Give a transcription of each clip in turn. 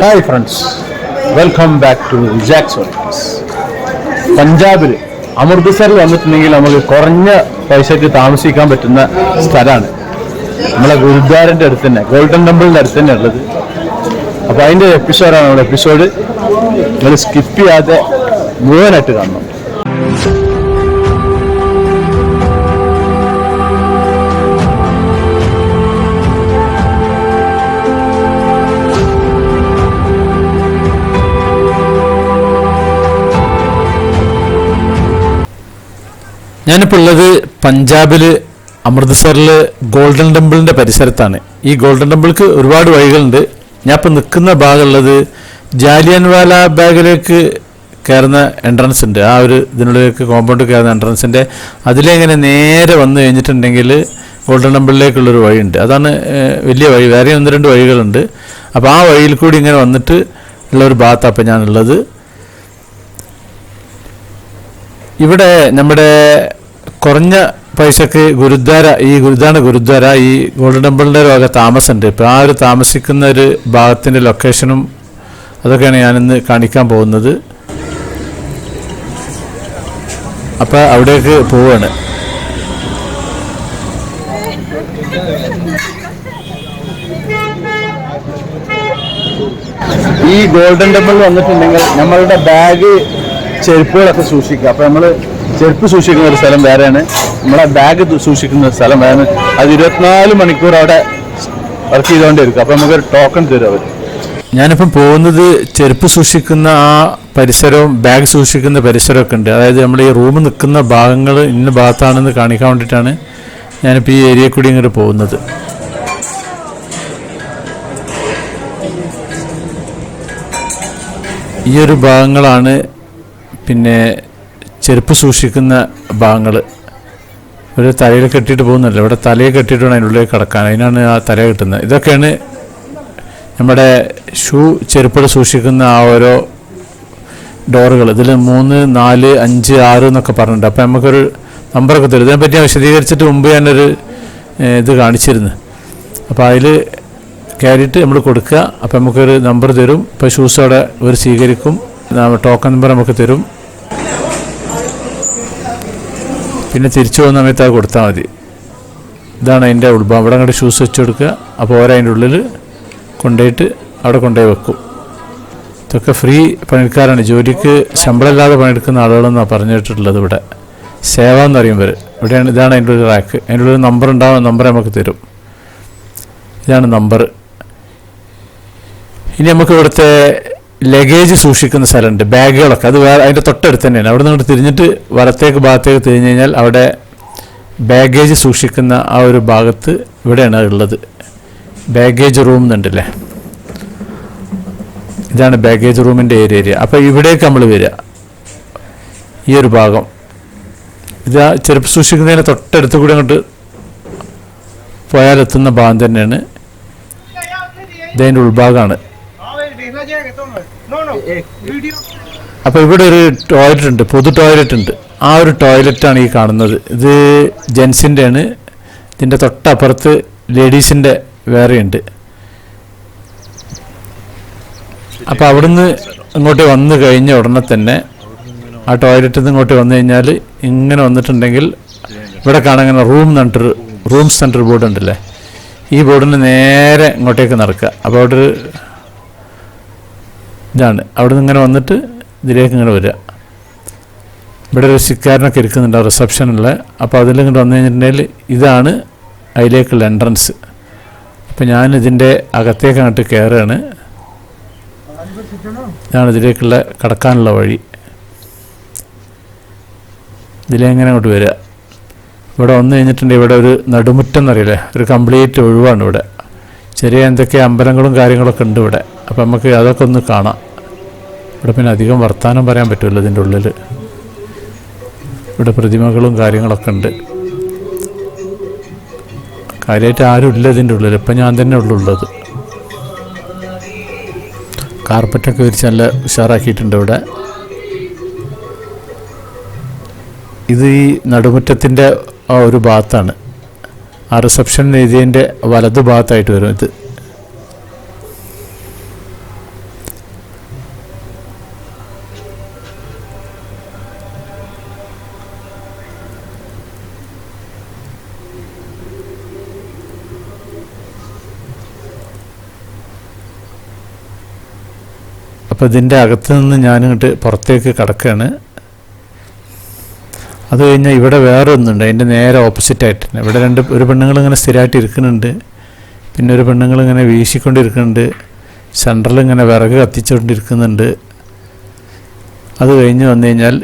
Hi friends welcome back to Jacks പഞ്ചാബിൽ അമൃത്സറിൽ വന്നിട്ടുണ്ടെങ്കിൽ നമുക്ക് കുറഞ്ഞ പൈസയ്ക്ക് താമസിക്കാൻ പറ്റുന്ന സ്ഥലമാണ്. നമ്മളെ ഗുരുദ്വാരന്റെ അടുത്ത് തന്നെ ഗോൾഡൻ ടെമ്പിളിന്റെ അടുത്ത് തന്നെ ഉള്ളത്. അപ്പോൾ അതിന്റെ എപ്പിസോഡാണ് നമ്മുടെ എപ്പിസോഡ് നിങ്ങൾ സ്കിപ്പ് ചെയ്യാതെ മുഴുവനായിട്ട് കാണണം. ഞാനിപ്പോൾ ഉള്ളത് പഞ്ചാബിൽ അമൃത്സറിൽ ഗോൾഡൻ ടെമ്പിളിന്റെ പരിസരത്താണ്. ഈ ഗോൾഡൻ ടെമ്പിൾക്ക് ഒരുപാട് വഴികളുണ്ട്. ഞാൻ ഇപ്പോൾ നിൽക്കുന്ന ഭാഗമുള്ളത് ജാലിയൻവാല ബാഗിലേക്ക് കയറുന്ന എൻട്രൻസ് ഉണ്ട്. ആ ഒരു ഇതിനുള്ളിലേക്ക് കോമ്പൗണ്ട് കയറുന്ന എൻട്രൻസിന്റെ അതിലെങ്ങനെ നേരെ വന്നു കഴിഞ്ഞിട്ടുണ്ടെങ്കിൽ ഗോൾഡൻ ടെമ്പിളിലേക്കുള്ളൊരു വഴിയുണ്ട്. അതാണ് വലിയ വഴി. വേറെ ഒന്ന് രണ്ട് വഴികളുണ്ട്. അപ്പോൾ ആ വഴിയിൽ കൂടി ഇങ്ങനെ വന്നിട്ട് ഉള്ളൊരു ഭാഗത്താണ് അപ്പോൾ ഞാനുള്ളത്. ഇവിടെ നമ്മുടെ കുറഞ്ഞ പൈസക്ക് ഗുരുദ്വാര ഈ ഗുരുദ്വാര ഗുരുദ്വാര ഈ ഗോൾഡൻ ടെമ്പിളിന്റെ ഒരു വക താമസമുണ്ട്. ഇപ്പോൾ ആ ഒരു താമസിക്കുന്ന ഒരു ഭാഗത്തിന്റെ ലൊക്കേഷനും അതൊക്കെയാണ് ഞാനിന്ന് കാണിക്കാൻ പോകുന്നത്. അപ്പോൾ അവിടേക്ക് പോവാണ്. ഈ ഗോൾഡൻ ടെമ്പിൾ വന്നിട്ടുണ്ടെങ്കിൽ നമ്മളുടെ ബാഗ് ചെരുപ്പുകളൊക്കെ സൂക്ഷിക്കുക. അപ്പോൾ നമ്മൾ ചെരുപ്പ് സൂക്ഷിക്കുന്ന ഒരു സ്ഥലം വേറെയാണ്. നമ്മളെ ബാഗ് സൂക്ഷിക്കുന്ന സ്ഥലം വേറെ അത് ഇരുപത്തിനാല് മണിക്കൂർ അവിടെ വർക്ക് ചെയ്തുകൊണ്ടിരിക്കും. അപ്പം നമുക്കൊരു ടോക്കൺ തരും അവർ ഞാനിപ്പം പോകുന്നത് ചെരുപ്പ് സൂക്ഷിക്കുന്ന ആ പരിസരവും ബാഗ് സൂക്ഷിക്കുന്ന പരിസരമൊക്കെ ഉണ്ട്. അതായത് നമ്മൾ ഈ റൂം നിൽക്കുന്ന ഭാഗങ്ങൾ ഇന്ന ഭാഗത്താണെന്ന് കാണിക്കാൻ വേണ്ടിയിട്ടാണ് ഞാനിപ്പോൾ ഈ ഏരിയ കൂടി ഇങ്ങോട്ട് പോകുന്നത്. ഈ ഒരു ഭാഗങ്ങളാണ് പിന്നെ ചെരുപ്പ് സൂക്ഷിക്കുന്ന ഭാഗങ്ങൾ ഒരു തലയിൽ കെട്ടിയിട്ട് പോകുന്നില്ല ഇവിടെ തലയിൽ കെട്ടിയിട്ട് വേണം ഉള്ളിലേക്ക് കിടക്കാൻ. അതിനാണ് ആ തല കിട്ടുന്നത്. ഇതൊക്കെയാണ് നമ്മുടെ ഷൂ ചെരുപ്പുകൾ സൂക്ഷിക്കുന്ന ആ ഓരോ ഡോറുകൾ. ഇതിൽ മൂന്ന് നാല് അഞ്ച് ആറ് എന്നൊക്കെ പറഞ്ഞിട്ടുണ്ട്. അപ്പോൾ നമുക്കൊരു നമ്പറൊക്കെ തരും. ഇതിനെപ്പറ്റി ഞാൻ വിശദീകരിച്ചിട്ട് മുമ്പ് ഞാനൊരു ഇത് കാണിച്ചിരുന്നു. അപ്പോൾ അതിൽ കയറിയിട്ട് നമ്മൾ കൊടുക്കുക. അപ്പോൾ നമുക്കൊരു നമ്പർ തരും. ഇപ്പോൾ ഷൂസ് അവിടെ ഒരു സ്വീകരിക്കും. ടോക്കൺ നമ്പർ നമുക്ക് തരും. പിന്നെ തിരിച്ചു പോകുന്ന സമയത്ത് അത് കൊടുത്താൽ മതി. ഇതാണ് അതിന്റെ ഉൾഭാഗം അവിടെ അങ്ങോട്ട് ഷൂസ് വെച്ച് കൊടുക്കുക. അപ്പോൾ ഓരതിന്റെ ഉള്ളിൽ കൊണ്ടുപോയിട്ട് അവിടെ കൊണ്ടുപോയി വെക്കും. ഇതൊക്കെ ഫ്രീ പണിക്കാരാണ്. ജോലിക്ക് ശമ്പളമില്ലാതെ പണിയെടുക്കുന്ന ആളുകളെന്നാണ് പറഞ്ഞിട്ടുള്ളത് ഇവിടെ. സേവ എന്ന് പറയുമ്പോൾ ഇവിടെയാണ് ഇതാണ് അതിന്റെ ഒരു റാക്ക്. അതിന്റെ ഒരു നമ്പർ ഉണ്ടാവും നമ്പർ നമുക്ക് തരും. ഇതാണ് നമ്പർ ഇനി നമുക്ക് ഇവിടുത്തെ ലഗേജ് സൂക്ഷിക്കുന്ന സ്ഥലമുണ്ട് ബാഗുകളൊക്കെ. അത് വേറെ അതിന്റെ തൊട്ടടുത്ത് തന്നെയാണ്. അവിടെ നിന്ന് തിരിഞ്ഞിട്ട് വലത്തേക്ക് ഭാഗത്തേക്ക് തിരിഞ്ഞു കഴിഞ്ഞാൽ അവിടെ ബാഗേജ് സൂക്ഷിക്കുന്ന ആ ഒരു ഭാഗത്ത് ഇവിടെയാണ് ഉള്ളത്. ബാഗേജ് റൂം എന്നുണ്ടല്ലേ? ഇതാണ് ബാഗേജ് റൂമിന്റെ ഏരിയ ഏരിയ. അപ്പോൾ ഇവിടേക്ക് നമ്മൾ വരിക. ഈ ഒരു ഭാഗം. ഇത് ആ ചെരുപ്പ് സൂക്ഷിക്കുന്നതിന് തൊട്ടടുത്ത് കൂടി അങ്ങോട്ട് പോയാലെത്തുന്ന ഭാഗം തന്നെയാണ്. ഇതിന്റെ ഉൾഭാഗമാണ്. അപ്പോൾ ഇവിടെ ഒരു ടോയ്ലറ്റ് ഉണ്ട് പൊതു ടോയ്ലറ്റ് ഉണ്ട്. ആ ഒരു ടോയ്ലറ്റാണ് ഈ കാണുന്നത്. ഇത് ജെൻസിന്റെ ആണ് ഇതിന്റെ തൊട്ടപ്പുറത്ത് ലേഡീസിന്റെ വേറെയുണ്ട്. അപ്പോൾ അവിടുന്ന് ഇങ്ങോട്ട് വന്നു കഴിഞ്ഞ ഉടനെ തന്നെ ആ ടോയ്ലറ്റിൽ നിന്ന് ഇങ്ങോട്ട് വന്നു കഴിഞ്ഞാൽ ഇങ്ങനെ വന്നിട്ടുണ്ടെങ്കിൽ ഇവിടെ കാണാൻ ഇങ്ങനെ room centre room centre board ഉണ്ടല്ലേ? ഈ ബോർഡിന് നേരെ ഇങ്ങോട്ടേക്ക് നടക്കുക. അപ്പോൾ അവിടെ ഒരു ഇതാണ്. അവിടെ നിന്ന് ഇങ്ങനെ വന്നിട്ട് ഇതിലേക്ക് ഇങ്ങനെ വരിക ഇവിടെ ഒരു സിക്കാരനൊക്കെ ഇരിക്കുന്നുണ്ട് റിസപ്ഷനിൽ അപ്പോൾ അതിൽ ഇങ്ങോട്ട് വന്നു കഴിഞ്ഞിട്ടുണ്ടെങ്കിൽ ഇതാണ് അതിലേക്കുള്ള എൻട്രൻസ് അപ്പോൾ ഞാൻ ഇതിന്റെ അകത്തേക്ക് അങ്ങോട്ട് കയറുകയാണ് ഇതാണ് ഇതിലേക്കുള്ള കടക്കാനുള്ള വഴി. ഇതിലെങ്ങനെ അങ്ങോട്ട് വരിക ഇവിടെ വന്നു കഴിഞ്ഞിട്ടുണ്ടെങ്കിൽ ഇവിടെ ഒരു നടുമുറ്റം എന്നറിയില്ലേ? ഒരു കംപ്ലീറ്റ് ഒഴിവാണ് ഇവിടെ. ചെറിയ എന്തൊക്കെ അമ്പലങ്ങളും കാര്യങ്ങളൊക്കെ ഉണ്ട് ഇവിടെ. അപ്പോൾ നമുക്ക് അതൊക്കെ ഒന്ന് കാണാം. ഇവിടെ പിന്നെ അധികം വർത്തമാനം പറയാൻ പറ്റുമല്ലോ ഇതിന്റെ ഉള്ളിൽ. ഇവിടെ പ്രതിമകളും കാര്യങ്ങളൊക്കെ ഉണ്ട്. കാര്യമായിട്ട് ആരും ഇല്ല ഇതിന്റെ ഉള്ളിൽ. ഇപ്പം ഞാൻ തന്നെ ഉള്ളുള്ളത് കാർപ്പറ്റൊക്കെ വിരിച്ച് നല്ല ഉഷാറാക്കിയിട്ടുണ്ട് ഇവിടെ. ഇത് ഈ നടുമുറ്റത്തിന്റെ ഒരു ഭാഗത്താണ്. ആ റിസപ്ഷൻ എഴുതിയതിന്റെ വലതു ഭാഗത്തായിട്ട് വരും ഇത്. അപ്പോൾ ഇതിന്റെ അകത്ത് നിന്ന് ഞാനിങ്ങോട്ട് പുറത്തേക്ക് കിടക്കുകയാണ് അത് കഴിഞ്ഞാൽ ഇവിടെ വേറെ ഒന്നുണ്ട് അതിന്റെ നേരെ ഓപ്പോസിറ്റായിട്ട് തന്നെ. ഇവിടെ രണ്ട് ഒരു പെണ്ണുങ്ങളിങ്ങനെ സ്ഥിരമായിട്ട് ഇരിക്കുന്നുണ്ട്. പിന്നെ ഒരു പെണ്ണുങ്ങളിങ്ങനെ വീശിക്കൊണ്ടിരിക്കുന്നുണ്ട്. സെന്ററിൽ ഇങ്ങനെ വിറക് കത്തിച്ചുകൊണ്ടിരിക്കുന്നുണ്ട് അത് കഴിഞ്ഞ് വന്നു കഴിഞ്ഞാൽ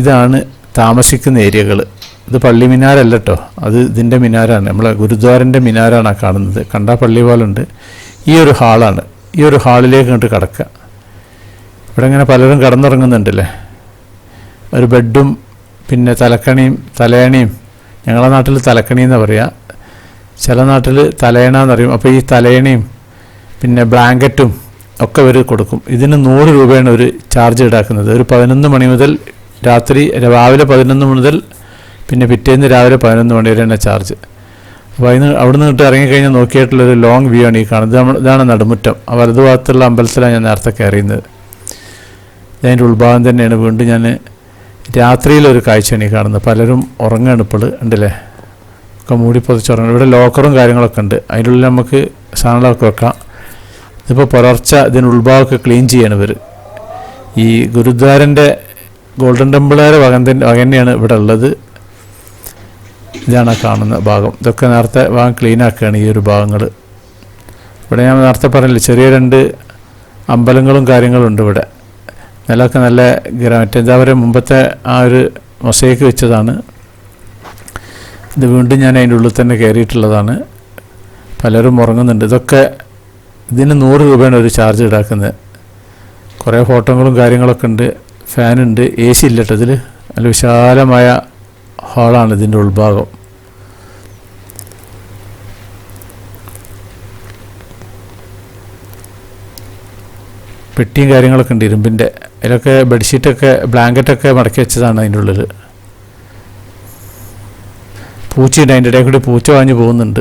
ഇതാണ് താമസിക്കുന്ന ഏരിയകൾ ഇത് പള്ളി മിനാരല്ല കേട്ടോ അത് ഇതിന്റെ മിനാരാണ്. നമ്മളെ ഗുരുദ്വാരന്റെ മിനാരാണ് കാണുന്നത്. കണ്ടാൽ പള്ളി പോലുണ്ട്. ഈ ഒരു ഹാളാണ്. ഈ ഒരു ഹാളിലേക്ക് ഇങ്ങോട്ട് കിടക്കുക ഇവിടെ ഇങ്ങനെ പലരും കിടന്നുറങ്ങുന്നുണ്ടല്ലേ? ഒരു ബെഡും പിന്നെ തലക്കണിയും തലയണിയും. ഞങ്ങളുടെ നാട്ടിൽ തലക്കണി എന്ന് പറയുക ചില നാട്ടിൽ തലയണ എന്നറിയും അപ്പോൾ ഈ തലയണയും പിന്നെ ബ്ലാങ്കറ്റും ഒക്കെ ഇവർ കൊടുക്കും. ഇതിന് നൂറ് രൂപയാണ് ഒരു ചാർജ് ഈടാക്കുന്നത്. ഒരു പതിനൊന്ന് മണി മുതൽ രാത്രി രാവിലെ പതിനൊന്ന് മുതൽ പിന്നെ പിറ്റേന്ന് രാവിലെ പതിനൊന്ന് മണി വരെയാണ് ചാർജ്. അപ്പോൾ അതിന് അവിടെ നിന്ന് ഇട്ട് ഇറങ്ങിക്കഴിഞ്ഞാൽ നോക്കിയിട്ടുള്ളൊരു ലോങ് വ്യൂ ആണ് ഈ കാണുന്നത്. ഇതാണ് നടുമുറ്റം. വലതുഭാഗത്തുള്ള അമ്പലത്തിലാണ് ഞാൻ നേരത്തെ കയറിയുന്നത് ഇതിന്റെ ഉൾഭാഗം തന്നെയാണ് വീണ്ടും ഞാൻ രാത്രിയിലൊരു കാഴ്ചയാണ് ഈ കാണുന്നത്. പലരും ഉറങ്ങുകയാണ് ഇപ്പോൾ ഉണ്ടല്ലേ? ഒക്കെ മൂടി ഇവിടെ ലോക്കറും കാര്യങ്ങളൊക്കെ ഉണ്ട്. അതിന്റെ ഉള്ളിൽ നമുക്ക് സാധനങ്ങളൊക്കെ വെക്കാം. ഇതിപ്പോൾ പുലർച്ച ഇതിന് ഉൾഭാഗമൊക്കെ ക്ലീൻ ചെയ്യാണ് ഇവർ ഈ ഗുരുദ്വാരന്റെ ഗോൾഡൻ ടെമ്പിളുകാരെ വകൻ വക തന്നെയാണ് ഇവിടെ ഉള്ളത്. ഇതാണ് കാണുന്ന ഭാഗം. ഇതൊക്കെ നേരത്തെ ഭാഗം ക്ലീൻ ആക്കുകയാണ് ഈ ഒരു ഭാഗങ്ങൾ ഇവിടെ ഞാൻ നേരത്തെ പറഞ്ഞില്ലേ ചെറിയ രണ്ട് അമ്പലങ്ങളും കാര്യങ്ങളും ഉണ്ട് ഇവിടെ. നിലമൊക്കെ നല്ല ഗ്രാമറ്റ് എന്താ പറയുക മുമ്പത്തെ ആ ഒരു മൊസൈക്ക് വെച്ചതാണ്. ഇത് വീണ്ടും ഞാൻ അതിന്റെ ഉള്ളിൽ തന്നെ കയറിയിട്ടുള്ളതാണ്. പലരും ഉറങ്ങുന്നുണ്ട്. ഇതൊക്കെ ഇതിന് നൂറ് രൂപയാണ് ഒരു ചാർജ് ഈടാക്കുന്നത്. കുറേ ഫോട്ടോകളും കാര്യങ്ങളൊക്കെ ഉണ്ട്. ഫാനുണ്ട്. എ സി ഇല്ല കേട്ടോ ഇതിൽ നല്ല വിശാലമായ ഹാളാണ് ഇതിന്റെ ഉൾഭാഗം. പെട്ടിയും കാര്യങ്ങളൊക്കെ ഉണ്ട് ഇരുമ്പിന്റെ. അതിലൊക്കെ ബെഡ്ഷീറ്റൊക്കെ ബ്ലാങ്കറ്റൊക്കെ മടക്കി വെച്ചതാണ് അതിന്റെ ഉള്ളിൽ പൂച്ചയുണ്ട് അതിന്റെ ഇടയിൽ കൂടി പൂച്ച വാങ്ങി പോകുന്നുണ്ട്.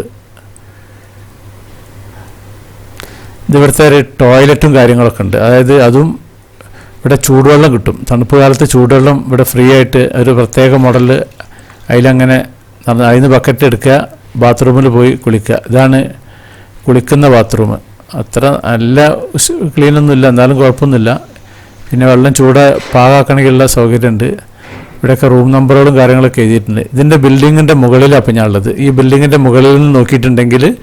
ഇതിവിടുത്തെ ഒരു ടോയ്ലറ്റും കാര്യങ്ങളൊക്കെ ഉണ്ട്. അതായത് അതും ഇവിടെ ചൂടുവെള്ളം കിട്ടും. തണുപ്പ് കാലത്ത് ചൂടുവെള്ളം ഇവിടെ ഫ്രീ ആയിട്ട് ഒരു പ്രത്യേക മോഡൽ അതിലങ്ങനെ അതിൽ നിന്ന് ബക്കറ്റ് എടുക്കുക ബാത്റൂമിൽ പോയി കുളിക്കുക. ഇതാണ് കുളിക്കുന്ന ബാത്റൂം. അത്ര നല്ല ക്ലീനൊന്നും ഇല്ല എന്നാലും കുഴപ്പമൊന്നുമില്ല. പിന്നെ വെള്ളം ചൂട് പാകാക്കണമെങ്കിലുള്ള സൗകര്യമുണ്ട്. ഇവിടെയൊക്കെ റൂം നമ്പറുകളും കാര്യങ്ങളൊക്കെ എഴുതിയിട്ടുണ്ട്. ഇതിന്റെ ബിൽഡിങ്ങിന്റെ മുകളിലാണ് അപ്പം ഞാനുള്ളത്. ഈ ബിൽഡിങ്ങിന്റെ മുകളിൽ നിന്ന് നോക്കിയിട്ടുണ്ടെങ്കിൽ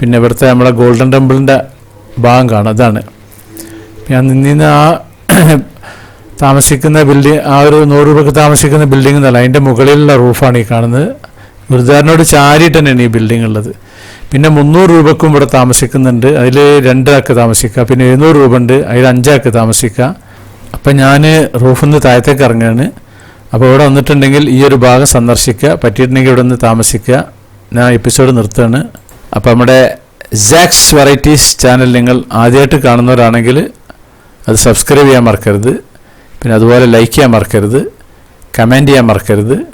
പിന്നെ ഇവിടുത്തെ നമ്മളെ ഗോൾഡൻ ടെമ്പിളിന്റെ ഭാഗം കാണാം. അതാണ്. ഞാൻ നിന്നിന്ന് ആ താമസിക്കുന്ന ബിൽഡിംഗ് ആ ഒരു നൂറ് രൂപയ്ക്ക് താമസിക്കുന്ന ബിൽഡിംഗ് എന്നല്ല അതിന്റെ മുകളിലുള്ള റൂഫാണ് ഈ കാണുന്നത്. ഗുരുദ്വാരനോട് ചാരിയിട്ട് തന്നെയാണ് ഈ ബിൽഡിംഗ് ഉള്ളത്. പിന്നെ മുന്നൂറ് രൂപക്കും ഇവിടെ താമസിക്കുന്നുണ്ട്. അതിൽ രണ്ടാൾക്ക് താമസിക്കുക പിന്നെ എഴുന്നൂറ് രൂപ ഉണ്ട്. അതിൽ അഞ്ചാൾക്ക് താമസിക്കുക അപ്പം ഞാൻ റൂഫിൽ നിന്ന് താഴത്തേക്ക് ഇറങ്ങുകയാണ് അപ്പോൾ ഇവിടെ വന്നിട്ടുണ്ടെങ്കിൽ ഈ ഒരു ഭാഗം സന്ദർശിക്കുക. പറ്റിയിട്ടുണ്ടെങ്കിൽ ഇവിടെ നിന്ന് താമസിക്കുക. ഞാൻ എപ്പിസോഡ് നിർത്തുകയാണ്. അപ്പോൾ നമ്മുടെ സാക്സ് വെറൈറ്റീസ് ചാനൽ നിങ്ങൾ ആദ്യമായിട്ട് കാണുന്നവരാണെങ്കിൽ അത് സബ്സ്ക്രൈബ് ചെയ്യാൻ മറക്കരുത്. പിന്നെ അതുപോലെ ലൈക്ക് ചെയ്യാൻ മറക്കരുത്. കമന്റ് ചെയ്യാൻ മറക്കരുത്.